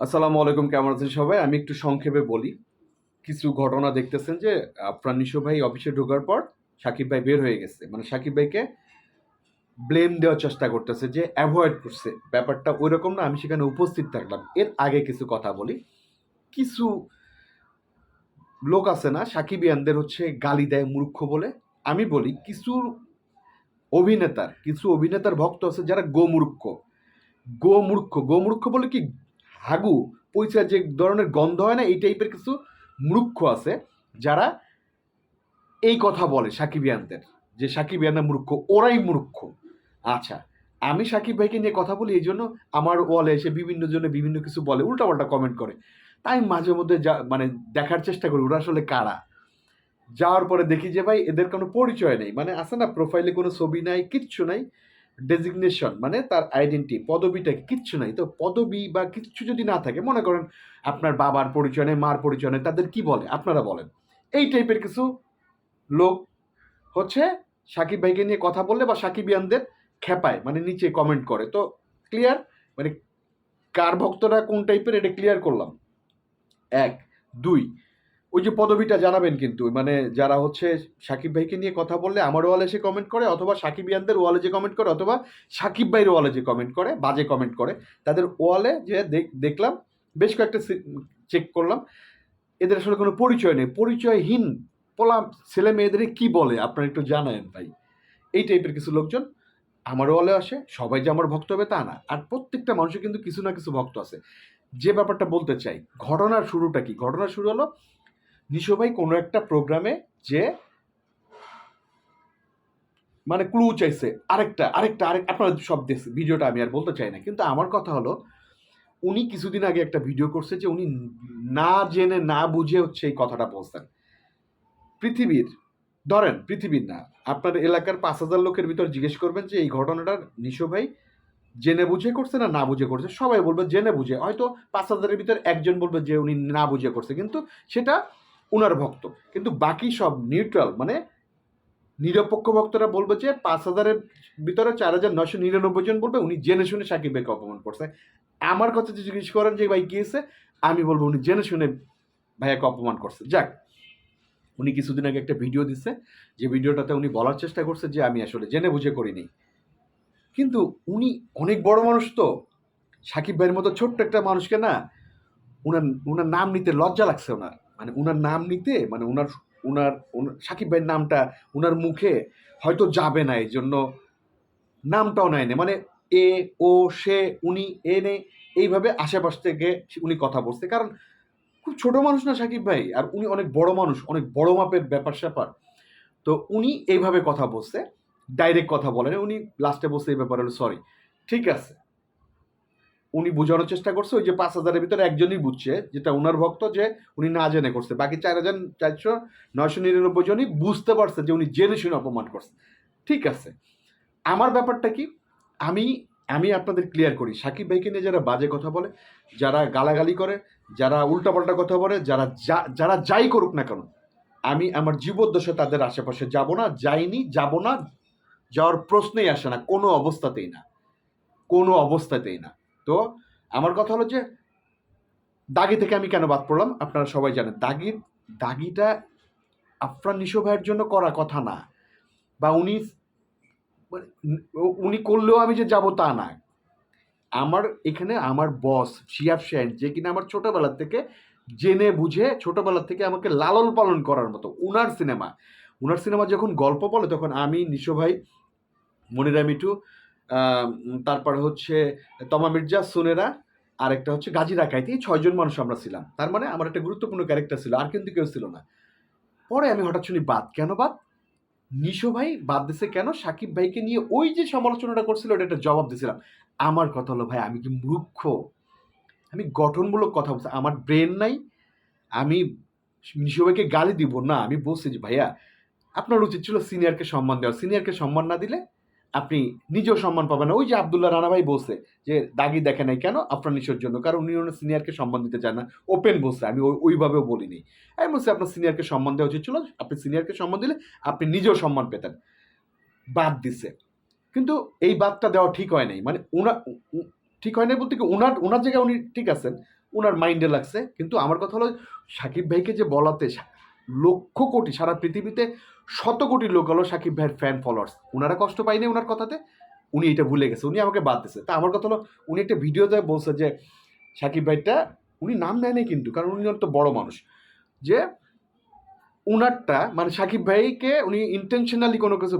আসসালামু আলাইকুম, কেমন আছেন সবাই? আমি একটু সংক্ষেপে বলি। কিছু ঘটনা দেখতেছেন যে, আফরান নিশো ভাই অফিসে ঢোকার পর সাকিব ভাই বের হয়ে গেছে। মানে সাকিব ভাইকে ব্লেম দেওয়ার চেষ্টা করতেছে যে অ্যাভয়েড করছে। ব্যাপারটা ওই রকম না, আমি সেখানে উপস্থিত থাকলাম। এর আগে কিছু কথা বলি। কিছু লোক আছে না সাকিব সাকিবিয়ানদের হচ্ছে গালি দেয় মূর্খ বলে। আমি বলি, কিছু অভিনেতার কিছু অভিনেতার ভক্ত আছে যারা গোমূর্খ। গোমূর্খ। গোমূর্খ বলে কি হাগু পয়সা যে ধরনের গন্ধ হয় না, এই টাইপের কিছু মূর্খ আছে যারা এই কথা বলে সাকিবিয়ানদের যে সাকিবিয়ানা মূর্খ, ওরাই মূর্খ। আচ্ছা আমি সাকিব ভাইকে নিয়ে কথা বলি, এই জন্য আমার ওয়ালে এসে বিভিন্ন জনে বিভিন্ন কিছু বলে, উল্টাপাল্টা কমেন্ট করে। তাই মাঝে মধ্যে যা মানে দেখার চেষ্টা করি, ওরা আসলে কারা? যাওয়ার পরে দেখি যে ভাই, এদের কোনো পরিচয় নেই। মানে আছে না প্রোফাইলে কোনো ছবি নাই, কিচ্ছু নাই। ডেজিগনেশন মানে তার আইডেন্টি পদবিটা কিচ্ছু নাই। তো পদবি বা কিচ্ছু যদি না থাকে, মনে করেন আপনার বাবার পরিচয় নেই, মার পরিচয় নেই, তাদের কি বলে? আপনারা বলেন। এই টাইপের কিছু লোক হচ্ছে সাকিব ভাইকে নিয়ে কথা বললে বা সাকিব সাকিবিয়ানদের খেপায় মানে নিচে কমেন্ট করে। তো ক্লিয়ার মানে কার ভক্তরা কোন টাইপের এটা ক্লিয়ার করলাম। এক, দুই ওই যে পদবিটা জানাবেন কিন্তু মানে যারা হচ্ছে সাকিব ভাইকে নিয়ে কথা বললে আমার ওয়ালে এসে কমেন্ট করে, অথবা সাকিব ইয়ানদের ওয়ালে যে কমেন্ট করে, অথবা সাকিব ভাইয়ের ওয়ালে যে কমেন্ট করে, বাজে কমেন্ট করে, তাদের ওয়ালে যে দেখ- দেখলাম, বেশ কয়েকটা চেক করলাম, এদের আসলে কোনো পরিচয় নেই, পরিচয়হীন পোলা ছেলে মেয়েদের কি বলে, আপনারা একটু জানায়েন ভাই। এই টাইপের কিছু লোকজন আমার ওয়ালে আসে, সবাই যে আমার ভক্ত হবে তা না, আর প্রত্যেকটা মানুষের কিন্তু কিছু না কিছু ভক্ত আছে। যে ব্যাপারটা বলতে চাই, ঘটনার শুরুটা কি? ঘটনার শুরু হলো নিশো ভাই কোনো একটা প্রোগ্রামে যে মানে ক্লু চাইছে, আরেকটা আরেকটা, আরেক, আপনারা সব দেখছে, ভিডিওটা আমি আর বলতে চাই না। কিন্তু আমার কথা হলো, উনি কিছুদিন আগে একটা ভিডিও করছে যে উনি না জেনে, না বুঝে হচ্ছে এই কথাটা বলছেন। পৃথিবীর, ধরেন পৃথিবীর না, আপনার এলাকার পাঁচ হাজার লোকের ভিতর জিজ্ঞেস করবেন যে এই ঘটনাটা নিশো ভাই জেনে বুঝে করছে না না বুঝে করছে? সবাই বলবে জেনে বুঝে। হয়তো পাঁচ হাজারের ভিতর একজন বলবে যে উনি না বুঝে করছে। কিন্তু সেটা উনার ভক্ত। কিন্তু বাকি সব নিউট্রাল মানে নিরপেক্ষ ভক্তরা বলবে যে পাঁচ হাজারের ভিতরে চার হাজার নশো নিরানব্বই জন বলবে, উনি জেনে শুনে সাকিব ভাইকে অপমান করছে। আমার কথা যে জিজ্ঞেস করেন যে ভাই গিয়েছে, আমি বলব উনি জেনে শুনে ভাইয়াকে অপমান করছে। যাক, উনি কিছুদিন আগে একটা ভিডিও দিচ্ছে যে ভিডিওটাতে উনি বলার চেষ্টা করছে যে আমি আসলে জেনে বুঝে করিনি। কিন্তু উনি অনেক বড় মানুষ তো, সাকিব ভাইয়ের মতো ছোট্ট একটা মানুষকে না, উনার উনার নাম নিতে লজ্জা লাগছে ওনার। মানে উনার নাম নিতে মানে উনার, উনার- সাকিব ভাইয়ের নামটা উনার মুখে হয়তো যাবে না এই জন্য নামটাও নেয়নি মানে এ, ও, সে, উনি, এ, নে, এইভাবে আশেপাশ থেকে উনি কথা বলছে। কারণ খুব ছোট মানুষ না সাকিব ভাই, আর উনি অনেক বড় মানুষ, অনেক বড় মাপের ব্যাপার স্যাপার। তো উনি এইভাবে কথা বলছে, ডাইরেক্ট কথা বলেন উনি লাস্টে বলছে এই ব্যাপারে সরি ঠিক আছে। উনি বোঝানোর চেষ্টা করছে, ওই যে পাঁচ হাজারের ভিতরে একজনই বুঝছে, যেটা উনার ভক্ত যে উনি না জেনে করছে। বাকি চার হাজার চারশো নয়শো নিরানব্বই জনই বুঝতে পারছে যে উনি জেনে শুনে অপমান করছে। ঠিক আছে। আমার ব্যাপারটা কি? আমি আমি আপনাদের ক্লিয়ার করি। সাকিব ভাইকে নিয়ে যারা বাজে কথা বলে, যারা গালাগালি করে, যারা উল্টাপাল্টা কথা বলে, যারা যা- যারা যাই করুক না কেন, আমি আমার জীবদ্দশা তাদের আশেপাশে যাব না, যাইনি, যাব না, যাওয়ার প্রশ্নেই আসে না, কোনো অবস্থাতেই না। কোনো অবস্থাতেই না। তো আমার কথা হলো যে, দাগি থেকে আমি কেন বাদ পড়লাম? আপনারা সবাই জানেন দাগির দাগিটা আফরান নিশো ভাইয়ের জন্য করা কথা না। বা উনি মানে উনি করলেও আমি যে যাব তা না। আমার এখানে আমার বস শিয়াব শাহিন যে কিনা আমার ছোটবেলা থেকে জেনে বুঝে ছোটবেলা থেকে আমাকে লালন পালন করার মতো, উনার সিনেমা উনার সিনেমা যখন গল্প বলে, তখন আমি, নিশো ভাই, মনিরা মিঠু তারপরে হচ্ছে তমা মির্জা, সোনেরা আর একটা হচ্ছে গাজী রাকাইতে এই ছয়জন মানুষ আমরা ছিলাম। তার মানে আমার একটা গুরুত্বপূর্ণ ক্যারেক্টার ছিল, আর কিন্তু কেউ ছিল না। পরে আমি হঠাৎ শুনি, বাদ কেন বাদ? নিশো ভাই বাদ দিছে কেন? সাকিব ভাইকে নিয়ে ওই যে সমালোচনাটা করছিল, ওটা একটা জবাব দিছিলাম। আমার কথা হলো ভাই, আমি কি মূর্খ? আমি গঠনমূলক কথা বলছি, আমার ব্রেন নাই। আমি নিশো ভাইকে গালি দিব না, আমি বলছি যে ভাইয়া, আপনার উচিত ছিল সিনিয়রকে সম্মান দেওয়া। সিনিয়রকে সম্মান না দিলে আপনি নিজেও সম্মান পাবেন না। ওই যে আবদুল্লাহ রানা ভাই বলছে যে, দাগি দেখে নাই কেন? আপনার নিশোর জন্য। কারণ উনি ওনার সিনিয়রকে সম্মান দিতে চান না। ওপেন বলছে, আমি ওই- ওইভাবেও বলিনি। আমি বলছি, আপনার সিনিয়রকে সম্মান দেওয়া উচিত ছিল। আপনি সিনিয়রকে সম্মান দিলে আপনি নিজেও সম্মান পেতেন। বাদ দিছে। কিন্তু এই বাদটা দেওয়া ঠিক হয় নাই। মানে ওনা, উ- উ- ঠিক হয় না বলতে কি, ওনার ওনার জায়গায় উনি ঠিক আছেন। ওনার মাইন্ডে লাগছে। কিন্তু আমার কথা হলো, সাকিব ভাইকে যে বলাতে লক্ষ কোটি, সারা পৃথিবীতে শত কোটি লোক হলো সাকিব ভাইয়ের ফ্যান ফলোয়ার্স ওনারা কষ্ট পায়নি ওনার কথাতে? উনি এটা ভুলে গেছে, উনি আমাকে বাদ দিছে তা আমার কথা হলো, উনি একটা ভিডিও ভিডিওতে বলছে যে, সাকিব ভাইটা, উনি নাম নেয় কিন্তু, কারণ উনি তো বড় মানুষ। যে, উনারটা মানে সাকিব ভাইকে উনি ইন্টেনশনালি কোনো কিছু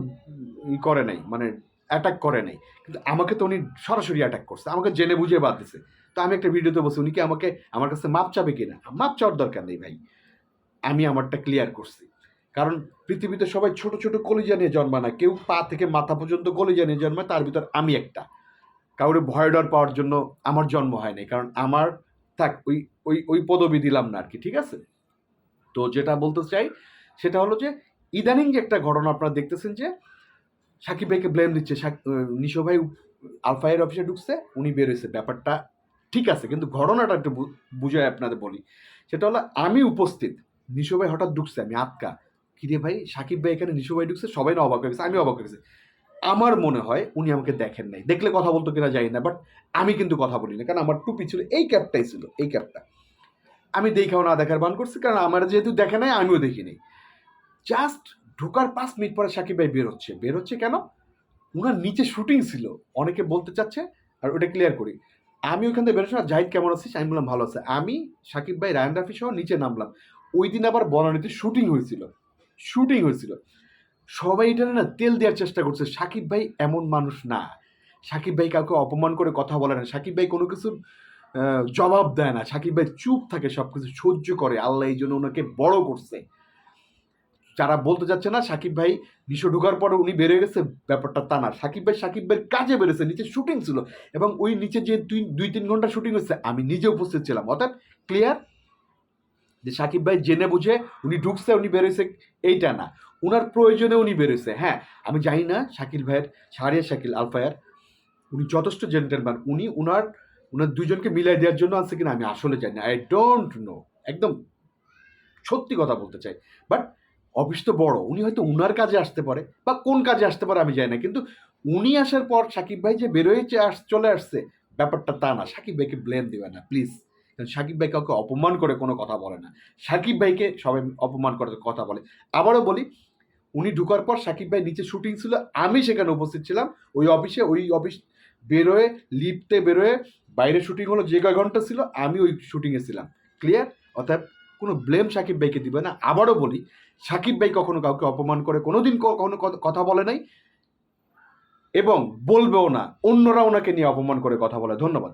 করে নাই মানে অ্যাটাক করে নাই। কিন্তু আমাকে তো উনি সরাসরি অ্যাটাক করছে, আমাকে জেনে বুঝে বাদ দিছে তো আমি একটা ভিডিওতে বলছি, উনি কি আমাকে, আমার কাছে মাপ চাবে কিনা? মাপ চাওয়ার দরকার নেই ভাই। আমি আমারটা ক্লিয়ার করছি। কারণ পৃথিবীতে সবাই ছোট ছোট কলিজা নিয়ে জন্মায় না। কেউ পা থেকে মাথা পর্যন্ত কলিজা নিয়ে জন্মায় তার ভিতর আমি একটা। কাউরে ভয় ডর পাওয়ার জন্য আমার জন্ম হয় নাই কারণ আমার থাক ওই ওই ওই পদবি দিলাম না আর কি ঠিক আছে? তো যেটা বলতে চাই সেটা হলো যে ইদানিং যে একটা ঘটনা আপনারা দেখতেছেন যে সাকিব ভাইকে ব্লেম দিচ্ছে। সাক- আহ, নিশো ভাই আলফায়ের অফিসে ঢুকছে উনি বেরোয়েছে ব্যাপারটা ঠিক আছে কিন্তু ঘটনাটা একটু বু- বুঝাই আপনাদের বলি। সেটা হলো আমি উপস্থিত। নিশো ভাই হঠাৎ ঢুকছে, আমি আটকা। কিরে ভাই? সাকিব ভাই এখানে নিশো ভাই ঢুকছে, সবাই না অবাক হয়ে গেছে, আমি অবাক হয়ে গেছি। আমার মনে হয় উনি আমাকে দেখেন নাই। দেখলে কথা বলতো কিনা জানি না বাট আমি কিন্তু কথা বলি না কারণ আমার টুপি ছিল, এই ক্যাপটাই ছিল, এই ক্যাপটা। আমি দেখাও না দেখার বান করছি, কারণ আমার যেহেতু দেখে নাই, আমিও দেখিনি জাস্ট ঢোকার পাঁচ মিনিট পরে সাকিব ভাই বেরোচ্ছে। বেরোচ্ছে কেন? ওনার নিচে শুটিং ছিল। অনেকে বলতে চাচ্ছে, আর ওটা ক্লিয়ার করি। আমি ওখান থেকে বেরোচ্ছি না, জাহিদ কেমন আছিস? আমি বললাম, ভালো আছে। আমি, সাকিব ভাই, রায়ন রাফি সহ নিচে নামলাম। ওই দিন আবার বনানীতে শুটিং হয়েছিল। শুটিং হয়েছিল। সবাই এটা না তেল দেওয়ার চেষ্টা করছে। সাকিব ভাই এমন মানুষ না। সাকিব ভাই কাউকে অপমান করে কথা বলে না। সাকিব ভাই কোনো কিছুর জবাব দেয় না। সাকিব ভাই চুপ থাকে সব কিছু সহ্য করে। আল্লাহ এই জন্য ওনাকে বড় করছে। যারা বলতে যাচ্ছে না, সাকিব ভাই নিশো ঢোকার পরে উনি বেরিয়ে গেছে, ব্যাপারটা তা না। সাকিব ভাই, সাকিব ভাইয়ের কাজে বেড়েছে নিচে শুটিং ছিল। এবং ওই নিচে যে দুই দুই, তিন ঘণ্টা শুটিং হচ্ছে আমি নিজে উপস্থিত ছিলাম। অর্থাৎ ক্লিয়ার যে সাকিব ভাই জেনে বুঝে উনি ঢুকছে, উনি বেরোয়েছে এইটা না। উনার প্রয়োজনে উনি বেরোয়েছে হ্যাঁ আমি জানি না শাকিল ভাইয়ের, সারিয়া শাকিল আলফায়ার উনি যথেষ্ট জেন্টেলম্যান উনি উনার উনার দুজনকে মিলাই দেওয়ার জন্য আছে কিনা আমি আসলে জানি না। আই ডোন্ট নো একদম সত্যি কথা বলতে চাই। বাট অফিস তো বড়, উনি হয়তো উনার কাজে আসতে পারে বা কোন কাজে আসতে পারে আমি জানি না। কিন্তু উনি আসার পর সাকিব ভাই যে বেরোয়েছে চলে আসছে, ব্যাপারটা তা না। সাকিব ভাইকে ব্লেম দেবে না প্লিজ সাকিব ভাই কাউকে অপমান করে কোনো কথা বলে না। সাকিব ভাইকে সবাই অপমান করে কথা বলে। আবারও বলি, উনি ঢুকার পর সাকিব ভাই নিচে শুটিং ছিল, আমি সেখানে উপস্থিত ছিলাম। ওই অফিসে, ওই অফিস বেরোয় লিফটে বেরোয় বাইরে শুটিং হলো, যে কয় ঘণ্টা ছিল, আমি ওই শুটিংয়ে ছিলাম। ক্লিয়ার অর্থাৎ কোনো ব্লেম সাকিব ভাইকে দিবে না। আবারও বলি, সাকিব ভাই কখনো কাউকে অপমান করে কোনো দিন কখনো কথা বলে নাই। এবং বলবেও না, অন্যরা ওনাকে নিয়ে অপমান করে কথা বলে। ধন্যবাদ।